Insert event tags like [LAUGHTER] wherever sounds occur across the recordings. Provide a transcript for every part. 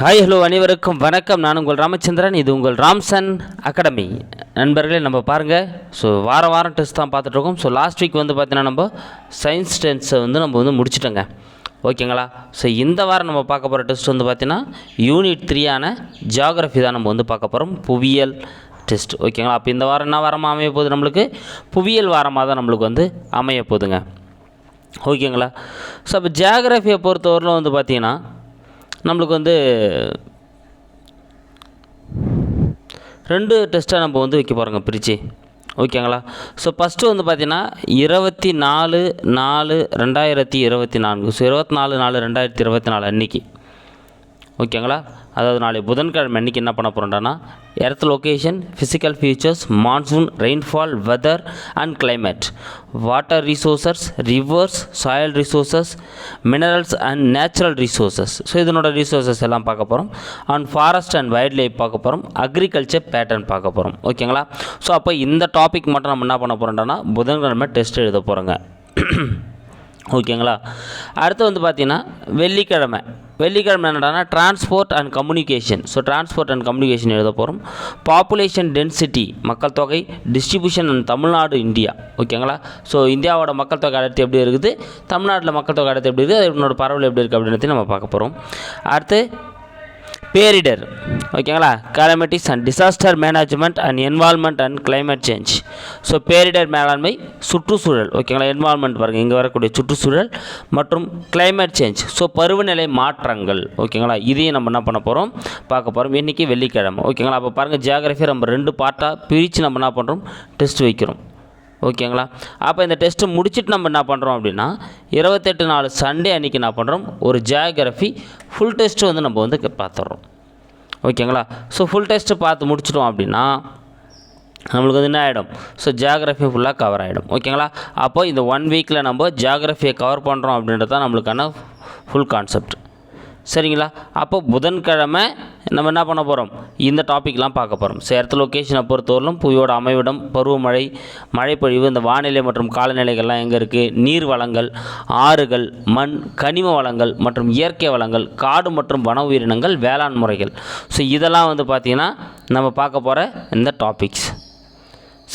Hi hello அனைவருக்கும் வணக்கம். நான் உங்கள் ராமச்சந்திரன் இது உங்கள் ராம்சன் அகாடமி. நண்பர்களே நம்ம பாருங்கள் ஸோ வாரம் வாரம் டெஸ்ட் தான் பார்த்துட்ருக்கோம் ஸோ லாஸ்ட் வீக் வந்து பார்த்தீங்கன்னா நம்ம சயின்ஸ் டென்ஸை வந்து நம்ம வந்து முடிச்சிட்டோங்க. ஓகேங்களா ஸோ இந்த வாரம் நம்ம பார்க்க போகிற டெஸ்ட் வந்து பார்த்தீங்கன்னா யூனிட் த்ரீயான ஜியாகிரஃபி தான் நம்ம வந்து பார்க்க போகிறோம் புவியியல் டெஸ்ட் ஓகேங்களா அப்போ இந்த வாரம் என்ன வாரமாக அமைய போகுது நம்மளுக்கு? புவியியல் வாரமாக தான் நம்மளுக்கு வந்து அமைய போகுதுங்க. ஓகேங்களா ஸோ அப்போ ஜியாகிரஃபியை பொறுத்தவரையிலும் வந்து பார்த்தீங்கன்னா நம்மளுக்கு வந்து ரெண்டு டெஸ்ட்டாக நம்ம வந்து வைக்க போகிறோங்க பிரித்து ஓகேங்களா? ஸோ ஃபஸ்ட்டு வந்து பார்த்தீங்கன்னா இருபத்தி நாலு நாலு ரெண்டாயிரத்தி இருபத்தி நான்கு. ஸோ இருபத்தி நாலு நாலு ரெண்டாயிரத்தி இருபத்தி நாலு அன்றைக்கி ஓகேங்களா? அதாவது நாளை புதன்கிழமை அன்றைக்கி என்ன பண்ண போகிறோம்டானா earth location physical features monsoon rainfall weather and climate water resources rivers soil resources minerals and natural resources so இதனோட ரிசோர்சஸ் எல்லாம் பார்க்க போகிறோம் and forest and wildlife பார்க்க போகிறோம் அக்ரிகல்ச்சர் பேட்டர்ன் பார்க்க போகிறோம் ஓகேங்களா ஸோ அப்போ இந்த டாபிக் மட்டும் நம்ம என்ன பண்ண போகிறோம்டானா புதன்கிழமை டெஸ்ட் எழுத போகிறோங்க ஓகேங்களா [COUGHS] அடுத்து வந்து பார்த்திங்கன்னா வெள்ளிக்கிழமை. வெள்ளிக்கிழமை என்னடானா transport and communication so transport and communication எழுத போகிறோம் பாப்புலேஷன் டென்சிட்டி மக்கள் தொகை டிஸ்ட்ரிபியூஷன் அண்ட் தமிழ்நாடு இந்தியா. ஓகேங்களா ஸோ இந்தியாவோட மக்கள் தொகை அடர்த்தி எப்படி இருக்குது? தமிழ்நாட்டில் மக்கள் தொகை அடர்த்தி எப்படி இருக்குது? அதனோட பரவல் எப்படி இருக்குது அப்படின்னு நம்ம பார்க்க போகிறோம் அடுத்து பேரிடர். ஓகேங்களா? Climatics and disaster management and environment and climate change so பேரிடர் மேலாண்மை சுற்றுச்சூழல். ஓகேங்களா? என்வால்மெண்ட் பாருங்கள் இங்கே வரக்கூடிய சுற்றுச்சூழல் மற்றும் கிளைமேட் சேஞ்ச் ஸோ பருவநிலை மாற்றங்கள். ஓகேங்களா? இதையும் நம்ம என்ன பண்ண போகிறோம் பார்க்க போகிறோம் இன்றைக்கி வெள்ளிக்கிழமை. ஓகேங்களா? அப்போ பாருங்கள் ஜியாகிரஃபி நம்ம ரெண்டு பார்ட்டாக பிரித்து நம்ம என்ன பண்ணுறோம் டெஸ்ட் வைக்கிறோம். ஓகேங்களா? அப்போ இந்த டெஸ்ட்டு முடிச்சுட்டு நம்ம என்ன பண்ணுறோம் அப்படின்னா இருபத்தெட்டு நாலு சண்டே அன்றைக்கி என்ன பண்ணுறோம் ஒரு ஜியாகிரஃபி ஃபுல் டெஸ்ட்டு வந்து நம்ம வந்து பார்த்துட்றோம் ஓகேங்களா? ஸோ ஃபுல் டெஸ்ட்டு பார்த்து முடிச்சிட்டோம் அப்படின்னா நம்மளுக்கு வந்து என்ன ஆகிடும் ஸோ ஜியாகிரஃபி ஃபுல்லாக கவர் ஆகிடும் ஓகேங்களா? அப்போ இந்த ஒன் வீக்கில் நம்ம ஜியாகிரஃபியை கவர் பண்ணுறோம் அப்படின்றது தான் நம்மளுக்கான ஃபுல் கான்செப்ட் சரிங்களா? அப்போ புதன்கிழமை நம்ம என்ன பண்ண போகிறோம் இந்த டாப்பிக்லாம் பார்க்க போகிறோம் சேர்த்து லொக்கேஷனை பொறுத்தவரையிலும் புவியோட அமைவிடம் பருவமழை மழைப்பொழிவு இந்த வானிலை மற்றும் காலநிலைகள்லாம் எங்கே இருக்குது நீர் வளங்கள் ஆறுகள் மண் கனிம வளங்கள் மற்றும் இயற்கை வளங்கள் காடு மற்றும் வன உயிரினங்கள் வேளாண் முறைகள். ஸோ இதெல்லாம் வந்து பார்த்திங்கன்னா நம்ம பார்க்க போகிற இந்த டாபிக்ஸ்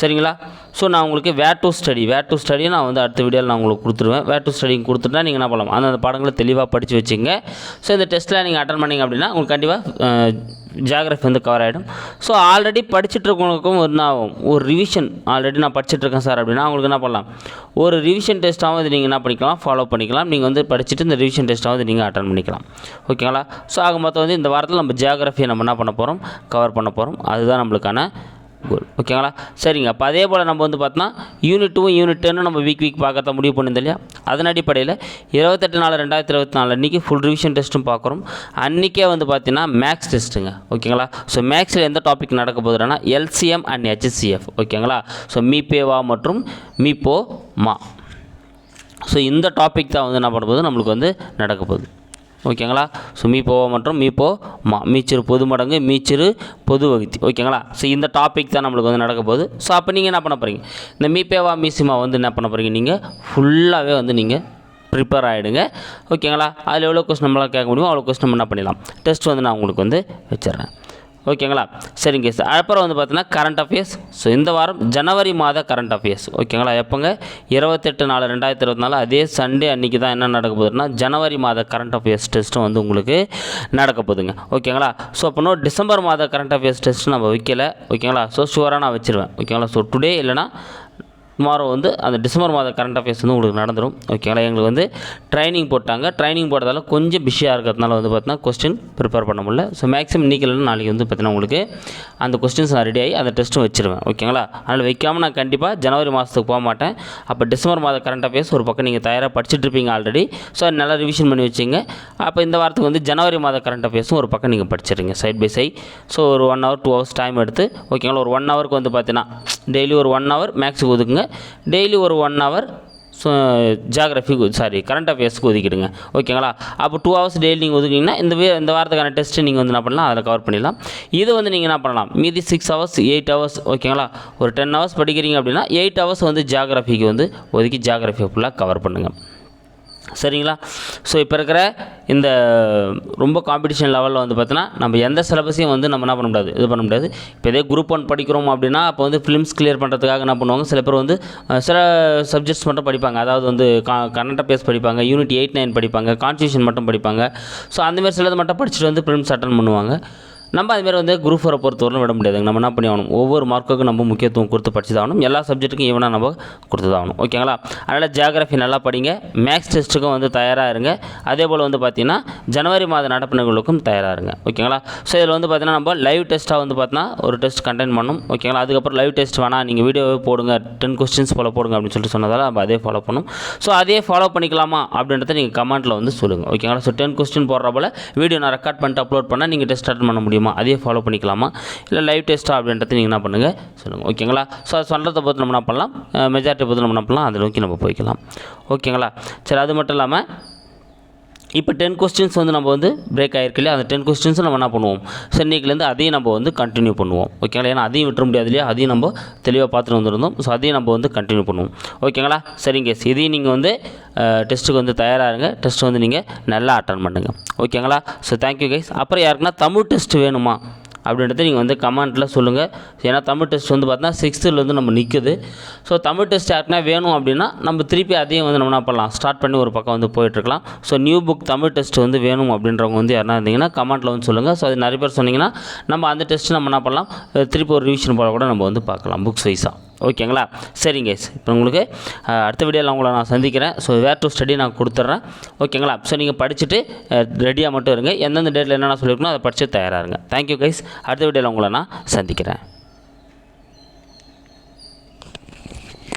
சரிங்களா? ஸோ நான் உங்களுக்கு where to study where to study நான் வந்து அடுத்த வீடியோவில் நான் உங்களுக்கு கொடுத்துருவேன். வேர் டு ஸ்டடிங் கொடுத்துட்டா நீங்கள் என்ன பண்ணலாம்? அந்தந்த பாடங்களை தெளிவாக படித்து வச்சுங்க. ஸோ இந்த டெஸ்ட்டில் நீங்கள் அட்டன் பண்ணிங்க அப்படின்னா உங்களுக்கு கண்டிப்பாக ஜியாகிரஃபி வந்து கவர் ஆகிடும் ஸோ ஆல்ரெடி படிச்சுட்டு இருக்கவங்களுக்கும் ஒரு நான் ஒரு ரிவிஷன் ஆல்ரெடி நான் படிச்சுட்ருக்கேன் சார் அப்படின்னா அவங்களுக்கு என்ன பண்ணலாம்? ஒரு ரிவிஷன் டெஸ்ட்டாகவும் இது நீங்கள் என்ன பண்ணிக்கலாம்? ஃபாலோ பண்ணிக்கலாம். நீங்கள் வந்து படிச்சுட்டு இந்த ரிவிஷன் டெஸ்ட்டாகவும் நீங்கள் அட்டன் பண்ணிக்கலாம். ஓகேங்களா ஸோ ஆக மொத்தம் வந்து இந்த வாரத்தில் நம்ம ஜியாகிரஃபியை நம்ம என்ன பண்ண போகிறோம் கவர் பண்ண போகிறோம் அதுதான் நம்மளுக்கான ஓகேங்களா சரிங்க. அப்போ அதே போல் நம்ம வந்து பார்த்தோன்னா யூனிட் டூ யூனிட் டென்னு நம்ம வீக் வீக் பார்க்கறத முடிவு பண்ணியிருந்தோம் இல்லையா? அதன் அடிப்படையில் இருபத்தெட்டு நாலு ரெண்டாயிரத்தி இருபத்தி நாலு அன்றைக்கி ஃபுல் ரிவிஷன் டெஸ்ட்டும் பார்க்குறோம். அன்றைக்கே வந்து பார்த்தீங்கன்னா மேக்ஸ் டெஸ்ட்டுங்க ஓகேங்களா ஸோ மேக்ஸில் எந்த டாபிக் நடக்க போகுதுன்னா எல்சிஎம் அண்ட் ஹெச்சிஎஃப் ஓகேங்களா ஸோ மீபேவா மற்றும் மீபோ மா. ஸோ இந்த டாபிக் தான் வந்து என்ன பண்ணும்போது நம்மளுக்கு வந்து நடக்க போகுது. ஓகேங்களா? ஸோ மீப்போ மற்றும் மீப்போ மா. மீச்சிறு பொது மடங்கு மீச்சிறு பொது வகுதி ஓகேங்களா? ஸோ இந்த டாபிக் தான் நம்மளுக்கு வந்து நடக்க போகுது. ஸோ அப்போ நீங்கள் என்ன பண்ண போகிறீங்க இந்த மீப்பேவா மீசிமா வந்து என்ன பண்ண போகிறீங்க நீங்கள் ஃபுல்லாகவே வந்து நீங்கள் ப்ரிப்பேர் ஆகிடுங்க ஓகேங்களா? அதில் எவ்வளோ கொஸ்டின் நம்மளால் கேட்க முடியுமோ அவ்வளோ கொஸ்டின் நம்ம என்ன பண்ணிடலாம்? டெஸ்ட் வந்து நான் உங்களுக்கு வந்து வச்சிடுறேன். ஓகேங்களா? சரிங்க சார். அப்புறம் வந்து பார்த்தீங்கன்னா கரண்ட் அஃபேர்ஸ் ஸோ இந்த வாரம் ஜனவரி மாத கரண்ட் அஃபேர்ஸ் ஓகேங்களா? எப்போங்க? இருபத்தெட்டு நாலு ரெண்டாயிரத்தி இருபத்தி நாலு அதே சண்டே அன்றைக்கி தான் என்ன நடக்க போகுதுன்னா ஜனவரி மாத கரண்ட் அஃபேர்ஸ் டெஸ்ட்டும் வந்து உங்களுக்கு நடக்க போகுதுங்க. ஓகேங்களா? ஸோ அப்போ டிசம்பர் மாத கரண்ட் அஃபேர்ஸ் டெஸ்ட் நம்ம வைக்கல. ஓகேங்களா? ஸோ ஷுவராக நான் வச்சிருவேன். ஓகேங்களா? ஸோ டுடே இல்லைனா டுமாரோ வந்து அந்த டிசம்பர் மாத கரண்ட் அஃபேர்ஸ் வந்து உங்களுக்கு நடந்துடும் ஓகேங்களா எங்களுக்கு வந்து ட்ரைனிங் போட்டாங்க. ட்ரைனிங் போட்டதால கொஞ்சம் பிஸியாக இருக்கிறதுனால வந்து பார்த்தீங்கன்னா கொஸ்டின் ப்ரிப்பேர் பண்ண முடியல. ஸோ மேக்ஸிமம் இன்றைக்கி நாளைக்கு வந்து பார்த்தீங்கன்னா உங்களுக்கு அந்த கொஸ்டின்ஸ் நான் ரெடி ஆகி அந்த டெஸ்ட்டும் வச்சிருவேன். ஓகேங்களா அதனால் வைக்காமல் நான் கண்டிப்பாக ஜனவரி மாதத்துக்கு போக மாட்டேன். அப்போ டிசம்பர் மாத கரண்ட் அஃபேர்ஸ் ஒரு பக்கம் நீங்கள் தயாராக படிச்சுட்டு இருப்பீங்க ஆல்ரெடி ஸோ நல்லா ரிவிஷன் பண்ணி வச்சிங்க. அப்போ இந்த வாரத்துக்கு வந்து ஜனவரி மாத கரண்ட் அஃபேர்ஸும் ஒரு பக்கம் நீங்கள் படிச்சிடுங்க சைட் பை சைட் ஸோ ஒரு one hour two hours time எடுத்து ஓகேங்களா ஒரு ஒன் ஹவருக்கு வந்து பார்த்தீங்கன்னா டெய்லி ஒரு ஒன் ஹவர் மேக்ஸுக்கு ஒதுக்குங்க. டெய்லி ஒரு ஒன் ஹவர் ஸோ ஜாகிரஃபிக்கு சாரி கரண்ட் அஃபேர்ஸ்க்கு ஒதுக்கிடுங்க. ஓகேங்களா அப்போ டூ ஹவர்ஸ் டெய்லி நீங்கள் ஒதுக்கிங்கன்னா இந்த வே இந்த வாரத்துக்கான டெஸ்ட்டு நீங்கள் வந்து என்ன பண்ணலாம் அதில் கவர் பண்ணிடலாம். இது வந்து நீங்கள் என்ன பண்ணலாம்? மீதி சிக்ஸ் ஹவர்ஸ் எயிட் ஹவர்ஸ் ஓகேங்களா ஒரு டென் ஹவர்ஸ் படிக்கிறீங்க அப்படின்னா எயிட் ஹவர்ஸ் வந்து ஜாகிரஃபிக்கு வந்து ஒதுக்கி ஜாகிரஃபி ஃபுல்லாக கவர் பண்ணுங்கள் சரிங்களா? ஸோ இப்போ இருக்கிற இந்த ரொம்ப காம்படிஷன் லெவலில் வந்து பார்த்தோன்னா நம்ம எந்த சிலபஸையும் வந்து நம்ம என்ன பண்ண முடியாது இது பண்ண முடியாது. இப்போ இதே குரூப் ஒன் படிக்கிறோம் அப்படின்னா அப்போ வந்து ஃபிலிம்ஸ் கிளியர் பண்ணுறதுக்காக என்ன பண்ணுவாங்க சில பேர் வந்து சில சப்ஜெக்ட்ஸ் மட்டும் படிப்பாங்க. அதாவது வந்து கன்னட பேஸ் படிப்பாங்க யூனிட் எயிட் நைன் படிப்பாங்க கான்ஸ்டியூஷன் மட்டும் படிப்பாங்க. ஸோ அந்தமாரி சிலது மட்டும் படிச்சுட்டு வந்து ஃபிலிம்ஸ் அட்டன் பண்ணுவாங்க. நம்ம அதுமாரி வந்து குரூப் ஃபோரை பொறுத்தவரைக்கும் விட முடியாதுங்க. நம்ம என்ன பண்ணி ஆகணும் ஒவ்வொரு மார்க்குக்கும் நம்ம முக்கியத்துவம் கொடுத்து படிச்சுதாகணும். எல்லா சப்ஜெக்ட்டுக்கும் ஈவனாக நம்ம கொடுத்துதாகணும். ஓகேங்களா? அதனால் ஜியாகிரஃபி நல்லா படிங்க. மேக்ஸ் டெஸ்ட்டுக்கும் வந்து தயாராக இருங்க. அதே போல் வந்து பார்த்திங்கன்னா ஜனவரி மாத நடப்பினங்களுக்கும் தயாராக இருங்க. ஓகேங்களா? ஸோ இதில் வந்து பார்த்தீங்கன்னா நம்ம லைவ் டெஸ்ட்டாக வந்து பார்த்தீங்கன்னா ஒரு டெஸ்ட் கண்டென்ட் பண்ணணும் ஓகேங்களா? அதுக்கப்புறம் லைவ் டெஸ்ட் வேணால் நீங்கள் வீடியோவே போடுங்க. டென் கொஸ்டின்ஸ் ஃபாலோ போடுங்க அப்படின்னு சொல்லிட்டு சொன்னதால் நம்ம அதே ஃபாலோ பண்ணணும் ஸோ அதே ஃபாலோ பண்ணிக்கலாமா அப்படின்றத நீங்கள் கமெண்ட்டில் வந்து சொல்லுங்கள் ஓகேங்களா? ஸோ டென் கொஸ்டின் போடுற போல் வீடியோ நான் ரெக்கார்ட் பண்ணிட்டு அப்லோட் பண்ணால் நீங்கள் டெஸ்ட் அட்டன் பண்ண முடியும்? அதே ஃபாலோ பண்ணிக்கலாமா? இல்லை லைவ் டெஸ்ட்டாக அப்படின்றத நீங்கள் என்ன பண்ணுங்கள் சொல்லுங்கள் ஓகேங்களா ஸோ அது சொல்கிறத பொறுத்து நம்ம என்ன பண்ணலாம்? மெஜாரிட்டி பொறுத்து நம்ம என்ன பண்ணலாம்? அதை நோக்கி நம்ம போய்க்கலாம். ஓகேங்களா சரி அது மட்டும் இல்லாமல் இப்போ டென் கொஸ்டின்ஸ் வந்து நம்ம வந்து பிரேக் ஆகிருக்கு இல்லையா? அந்த டென் கொஸ்டின்ஸும் நம்ம என்ன பண்ணுவோம்? சென்னைக்குலேருந்து அதையும் நம்ம வந்து கண்டினியூ பண்ணுவோம். ஓகேங்களா ஏன்னா அதையும் விட்டுற முடியாது இல்லையா? அதையும் நம்ம தெளிவாக பார்த்துட்டு வந்திருந்தோம். ஸோ அதையும் நம்ம வந்து கண்டினியூ பண்ணுவோம். ஓகேங்களா சரிங்க இதையும் நீங்கள் வந்து டெஸ்ட்டுக்கு வந்து தயாராக இருங்க. டெஸ்ட் வந்து நீங்கள் நல்லா அட்டன் பண்ணுங்கள் ஓகேங்களா ஸோ தேங்க்யூ கைஸ் அப்புறம் யாருக்குன்னா தமிழ் டெஸ்ட் வேணுமா? அப்படின்றத நீங்கள் வந்து கமெண்ட்டில் சொல்லுங்கள் ஏன்னா தமிழ் டெஸ்ட் வந்து பார்த்தீங்கன்னா சிக்ஸ்த்துலேருந்து நம்ம நிற்குது ஸோ தமிழ் டெஸ்ட் யாருக்குனா வேணும் அப்படின்னா நம்ம திருப்பி அதையும் வந்து நம்ம என்ன பண்ணலாம் ஸ்டார்ட் பண்ணி ஒரு பக்கம் வந்து போயிட்டுருக்கலாம். So new book Tamil test வந்து வேணும் அப்படின்றவங்க வந்து யாருனா இருந்தீங்கன்னா கமெண்ட்டில் வந்து சொல்லுங்கள் ஸோ அது நிறைய பேர் சொன்னிங்கன்னா நம்ம அந்த டெஸ்ட் நம்ம என்ன பண்ணலாம் திருப்பி ஒரு ரிவிஷன் போல கூட நம்ம வந்து பார்க்கலாம் புக்ஸ் வைஸாக ஓகேங்களா? சரிங்க இப்போ உங்களுக்கு அடுத்த வீடியோவில் உங்களை நான் சந்திக்கிறேன். ஸோ வேர் டு ஸ்டடி நான் கொடுத்துட்றேன். ஓகேங்களா? ஸோ நீங்கள் படிச்சுட்டு ரெடியாக மட்டும் இருங்க. எந்தெந்த டேட்டில் என்னென்ன சொல்லியிருக்கணும் அதை படித்து தயாராக இருங்க. தேங்க்யூ கைஸ் அடுத்த வீடியோவில் உங்களை நான் சந்திக்கிறேன்.